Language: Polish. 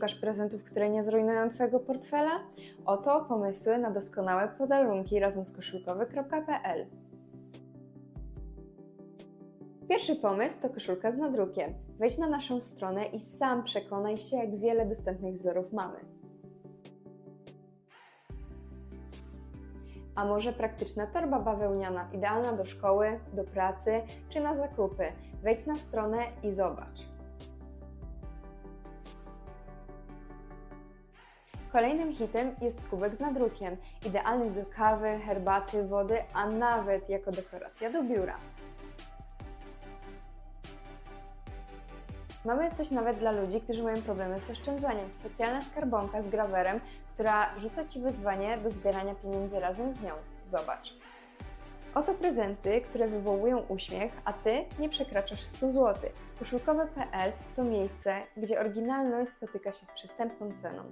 Szukasz prezentów, które nie zrujnują Twojego portfela? Oto pomysły na doskonałe podarunki razem z koszulkowy.pl. Pierwszy pomysł to koszulka z nadrukiem. Wejdź na naszą stronę i sam przekonaj się, jak wiele dostępnych wzorów mamy. A może praktyczna torba bawełniana, idealna do szkoły, do pracy czy na zakupy? Wejdź na stronę i zobacz. Kolejnym hitem jest kubek z nadrukiem, idealny do kawy, herbaty, wody, a nawet jako dekoracja do biura. Mamy coś nawet dla ludzi, którzy mają problemy z oszczędzaniem. Specjalna skarbonka z grawerem, która rzuca Ci wyzwanie do zbierania pieniędzy razem z nią. Zobacz. Oto prezenty, które wywołują uśmiech, a Ty nie przekraczasz 100 zł. Koszulkowe.pl to miejsce, gdzie oryginalność spotyka się z przystępną ceną.